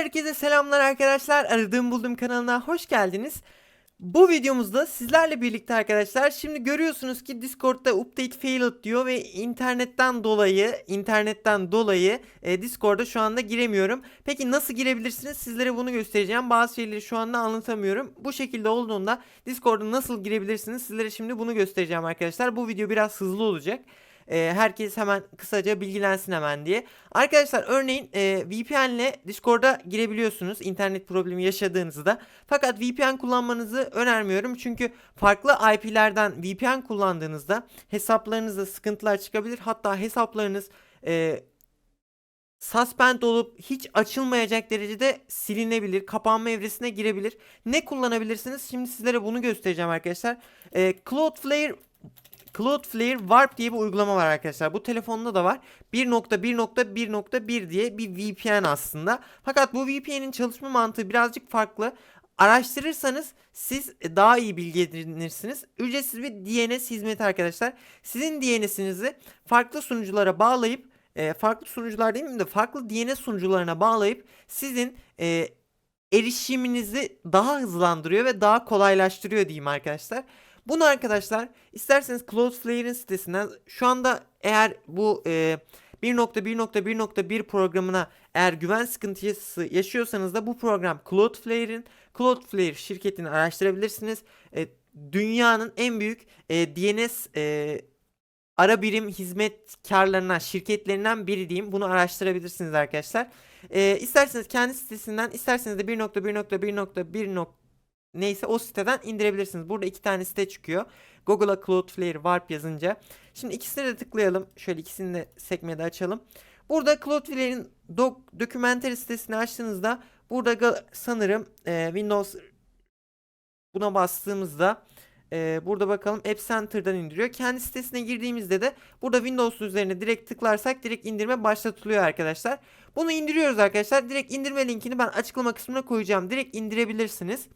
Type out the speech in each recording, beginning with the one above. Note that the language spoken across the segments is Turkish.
Herkese selamlar arkadaşlar. Aradığım buldum kanalına hoş geldiniz. Bu videomuzda sizlerle birlikte arkadaşlar şimdi görüyorsunuz ki Discord'da update failed diyor ve internetten dolayı internetten dolayı e, Discord'a şu anda giremiyorum. Peki nasıl girebilirsiniz? Sizlere bunu göstereceğim. Bazı şeyleri şu anda anlatamıyorum. Bu şekilde olduğunda Discord'a nasıl girebilirsiniz? Sizlere şimdi bunu göstereceğim arkadaşlar. Bu video biraz hızlı olacak. E, herkes hemen kısaca bilgilensin hemen diye. Arkadaşlar örneğin e, VPN ile Discord'a girebiliyorsunuz internet problemi yaşadığınızda. Fakat VPN kullanmanızı önermiyorum çünkü farklı IP'lerden VPN kullandığınızda hesaplarınızda sıkıntılar çıkabilir. Hatta hesaplarınız e, suspend olup hiç açılmayacak derecede silinebilir, kapanma evresine girebilir. Ne kullanabilirsiniz? Şimdi sizlere bunu göstereceğim arkadaşlar. E, Cloudflare Cloudflare Warp diye bir uygulama var arkadaşlar. Bu telefonda da var. 1.1.1.1 diye bir VPN aslında. Fakat bu VPN'in çalışma mantığı birazcık farklı. Araştırırsanız siz daha iyi bilgi edinirsiniz. Ücretsiz bir DNS hizmeti arkadaşlar. Sizin DNS'inizi farklı sunuculara bağlayıp e, farklı sunucular değil mi de farklı DNS sunucularına bağlayıp sizin e, erişiminizi daha hızlandırıyor ve daha kolaylaştırıyor diyeyim arkadaşlar. Bunu arkadaşlar isterseniz Cloudflare'in sitesinden şu anda eğer bu e, 1.1.1.1 programına eğer güven sıkıntısı yaşıyorsanız da bu program Cloudflare'in Cloudflare şirketini araştırabilirsiniz. E, dünyanın en büyük e, DNS e, ara birim hizmetkarlarından, şirketlerinden biri diyeyim. Bunu araştırabilirsiniz arkadaşlar. E, isterseniz kendi sitesinden, isterseniz de 1.1.1.1 neyse o siteden indirebilirsiniz. Burada iki tane site çıkıyor. Google'a Cloudflare Warp yazınca. Şimdi ikisine de tıklayalım. Şöyle ikisini de sekmede açalım. Burada Cloudflare'in dok dokümenteri sitesini açtığınızda burada sanırım e, Windows buna bastığımızda e, burada bakalım App Center'dan indiriyor. Kendi sitesine girdiğimizde de burada Windows üzerine direkt tıklarsak direkt indirme başlatılıyor arkadaşlar. Bunu indiriyoruz arkadaşlar. Direkt indirme linkini ben açıklama kısmına koyacağım. Direkt indirebilirsiniz.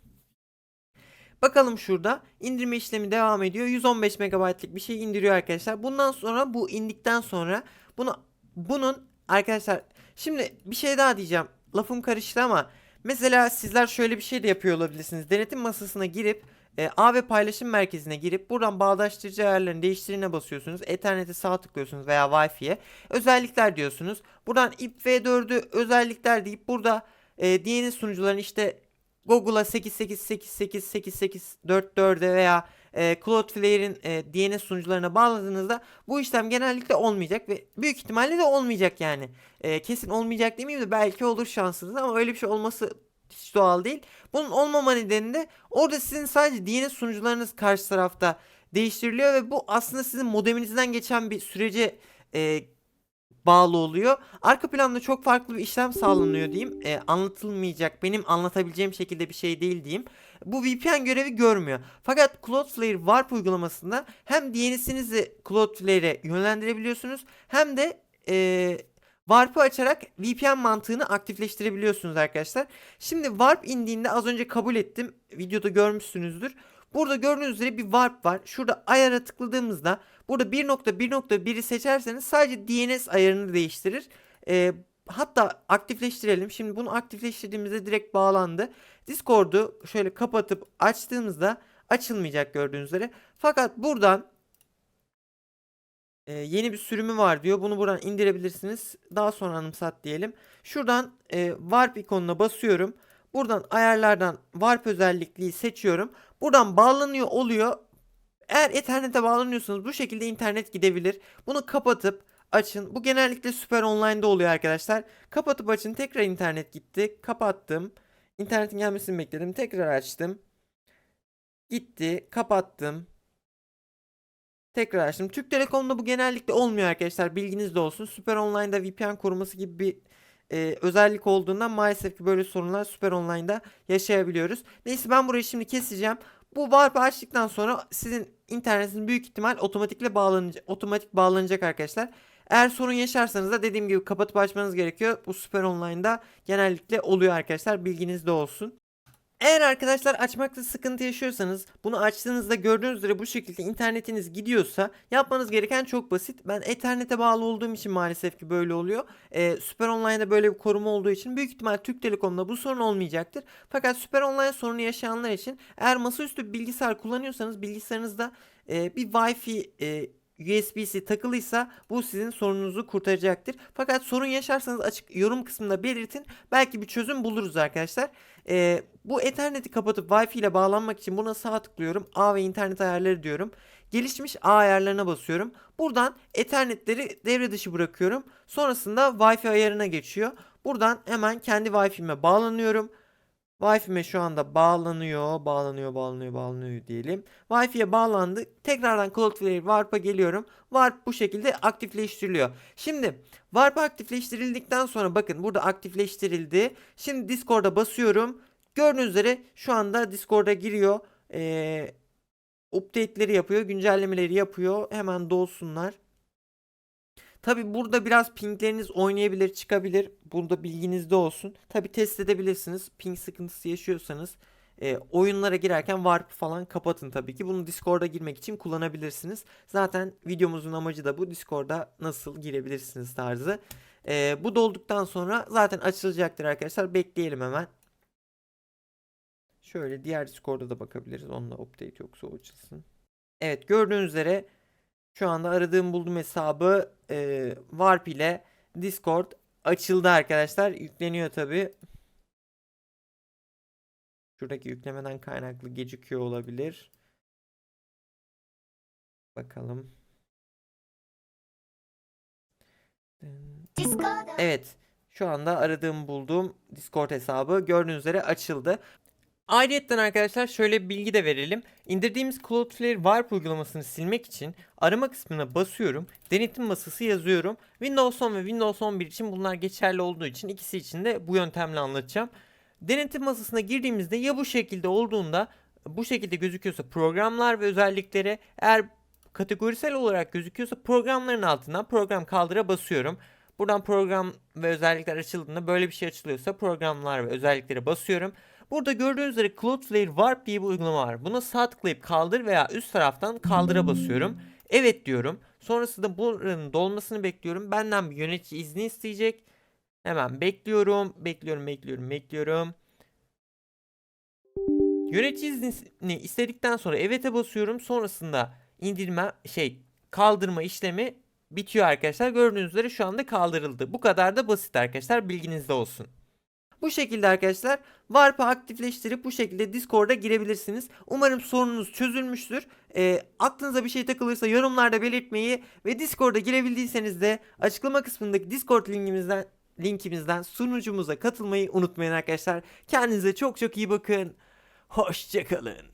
Bakalım şurada indirme işlemi devam ediyor. 115 MB'lık bir şey indiriyor arkadaşlar. Bundan sonra bu indikten sonra bunu bunun arkadaşlar şimdi bir şey daha diyeceğim. Lafım karıştı ama mesela sizler şöyle bir şey de yapıyor olabilirsiniz. Denetim masasına girip e, ağ ve paylaşım merkezine girip buradan bağdaştırıcı ayarlarını değiştirine basıyorsunuz. Ethernet'e sağ tıklıyorsunuz veya Wi-Fi'ye. Özellikler diyorsunuz. Buradan IPv4'ü özellikler deyip burada e, DNS sunucuların işte Google'a 88888844'e veya e, Cloudflare'in e, DNS sunucularına bağladığınızda bu işlem genellikle olmayacak ve büyük ihtimalle de olmayacak yani. E, kesin olmayacak demeyeyim de belki olur şansınız ama öyle bir şey olması hiç doğal değil. Bunun olmama nedeni de orada sizin sadece DNS sunucularınız karşı tarafta değiştiriliyor ve bu aslında sizin modeminizden geçen bir sürece e, bağlı oluyor. Arka planda çok farklı bir işlem sağlanıyor diyeyim. E, anlatılmayacak, benim anlatabileceğim şekilde bir şey değil diyeyim. Bu VPN görevi görmüyor. Fakat Cloudflare Warp uygulamasında hem DNS'inizi Cloudflare'e yönlendirebiliyorsunuz hem de e, Warp'ı açarak VPN mantığını aktifleştirebiliyorsunuz arkadaşlar. Şimdi Warp indiğinde az önce kabul ettim. Videoda görmüşsünüzdür. Burada gördüğünüz üzere bir Warp var. Şurada ayara tıkladığımızda Burada 1.1.1'i seçerseniz sadece DNS ayarını değiştirir. Ee, hatta aktifleştirelim. Şimdi bunu aktifleştirdiğimizde direkt bağlandı. Discord'u şöyle kapatıp açtığımızda açılmayacak gördüğünüz üzere. Fakat buradan e, yeni bir sürümü var diyor. Bunu buradan indirebilirsiniz. Daha sonra anımsat diyelim. Şuradan e, Warp ikonuna basıyorum. Buradan ayarlardan Warp özellikliği seçiyorum. Buradan bağlanıyor oluyor. Eğer Ethernet'e bağlanıyorsanız bu şekilde internet gidebilir. Bunu kapatıp açın. Bu genellikle süper online'da oluyor arkadaşlar. Kapatıp açın. Tekrar internet gitti. Kapattım. İnternetin gelmesini bekledim. Tekrar açtım. Gitti. Kapattım. Tekrar açtım. Türk Telekom'da bu genellikle olmuyor arkadaşlar. Bilginiz de olsun. Süper Online'da VPN koruması gibi bir e, özellik olduğundan maalesef ki böyle sorunlar Süper Online'da yaşayabiliyoruz. Neyse ben burayı şimdi keseceğim. Bu warp'ı açtıktan sonra sizin internetin büyük ihtimal otomatikle bağlanacak, otomatik bağlanacak arkadaşlar. Eğer sorun yaşarsanız da dediğim gibi kapatıp açmanız gerekiyor. Bu Süper Online'da genellikle oluyor arkadaşlar. Bilginiz de olsun. Eğer arkadaşlar açmakta sıkıntı yaşıyorsanız bunu açtığınızda gördüğünüz üzere bu şekilde internetiniz gidiyorsa yapmanız gereken çok basit. Ben Ethernet'e bağlı olduğum için maalesef ki böyle oluyor. Ee, Süper Online'da böyle bir koruma olduğu için büyük ihtimal Türk Telekom'da bu sorun olmayacaktır. Fakat Süper Online sorunu yaşayanlar için eğer masaüstü bilgisayar kullanıyorsanız bilgisayarınızda e, bir Wi-Fi e, USB-C takılıysa bu sizin sorununuzu kurtaracaktır. Fakat sorun yaşarsanız açık yorum kısmında belirtin. Belki bir çözüm buluruz arkadaşlar. Ee, bu Ethernet'i kapatıp Wi-Fi ile bağlanmak için buna sağ tıklıyorum. A ve internet ayarları diyorum. Gelişmiş ağ ayarlarına basıyorum. Buradan Ethernet'leri devre dışı bırakıyorum. Sonrasında Wi-Fi ayarına geçiyor. Buradan hemen kendi Wi-Fi'me bağlanıyorum. Wi-Fi'me şu anda bağlanıyor, bağlanıyor, bağlanıyor, bağlanıyor diyelim. Wi-Fi'ye bağlandı. Tekrardan Cloudflare Warp'a geliyorum. Warp bu şekilde aktifleştiriliyor. Şimdi Warp aktifleştirildikten sonra bakın burada aktifleştirildi. Şimdi Discord'a basıyorum. Gördüğünüz üzere şu anda Discord'a giriyor. Ee, update'leri yapıyor, güncellemeleri yapıyor. Hemen dolsunlar. Tabi burada biraz pingleriniz oynayabilir, çıkabilir. Burada bilginizde olsun. Tabi test edebilirsiniz. Ping sıkıntısı yaşıyorsanız e, oyunlara girerken warp falan kapatın tabii ki. Bunu Discord'a girmek için kullanabilirsiniz. Zaten videomuzun amacı da bu. Discord'a nasıl girebilirsiniz tarzı. E, bu dolduktan sonra zaten açılacaktır arkadaşlar. Bekleyelim hemen. Şöyle diğer Discord'a da bakabiliriz. Onunla update yoksa o açılsın. Evet gördüğünüz üzere şu anda aradığım buldum hesabı e, Warp ile Discord açıldı arkadaşlar. Yükleniyor tabi. Şuradaki yüklemeden kaynaklı gecikiyor olabilir. Bakalım. Evet. Şu anda aradığım bulduğum Discord hesabı gördüğünüz üzere açıldı. Ayrıca arkadaşlar şöyle bir bilgi de verelim. İndirdiğimiz Cloudflare Warp uygulamasını silmek için arama kısmına basıyorum. Denetim masası yazıyorum. Windows 10 ve Windows 11 için bunlar geçerli olduğu için ikisi için de bu yöntemle anlatacağım. Denetim masasına girdiğimizde ya bu şekilde olduğunda bu şekilde gözüküyorsa programlar ve özelliklere eğer kategorisel olarak gözüküyorsa programların altından program kaldıra basıyorum. Buradan program ve özellikler açıldığında böyle bir şey açılıyorsa programlar ve özelliklere basıyorum. Burada gördüğünüz üzere Cloudflare Warp diye bir uygulama var. Buna sağ tıklayıp kaldır veya üst taraftan kaldıra basıyorum. Evet diyorum. Sonrasında buranın dolmasını bekliyorum. Benden bir yönetici izni isteyecek. Hemen bekliyorum, bekliyorum, bekliyorum, bekliyorum. Yönetici izni istedikten sonra evet'e basıyorum. Sonrasında indirme şey kaldırma işlemi bitiyor arkadaşlar. Gördüğünüz üzere şu anda kaldırıldı. Bu kadar da basit arkadaşlar. Bilginizde olsun. Bu şekilde arkadaşlar Warp'ı aktifleştirip bu şekilde Discord'a girebilirsiniz. Umarım sorununuz çözülmüştür. E, aklınıza bir şey takılırsa yorumlarda belirtmeyi ve Discord'a girebildiyseniz de açıklama kısmındaki Discord linkimizden linkimizden sunucumuza katılmayı unutmayın arkadaşlar. Kendinize çok çok iyi bakın. Hoşçakalın.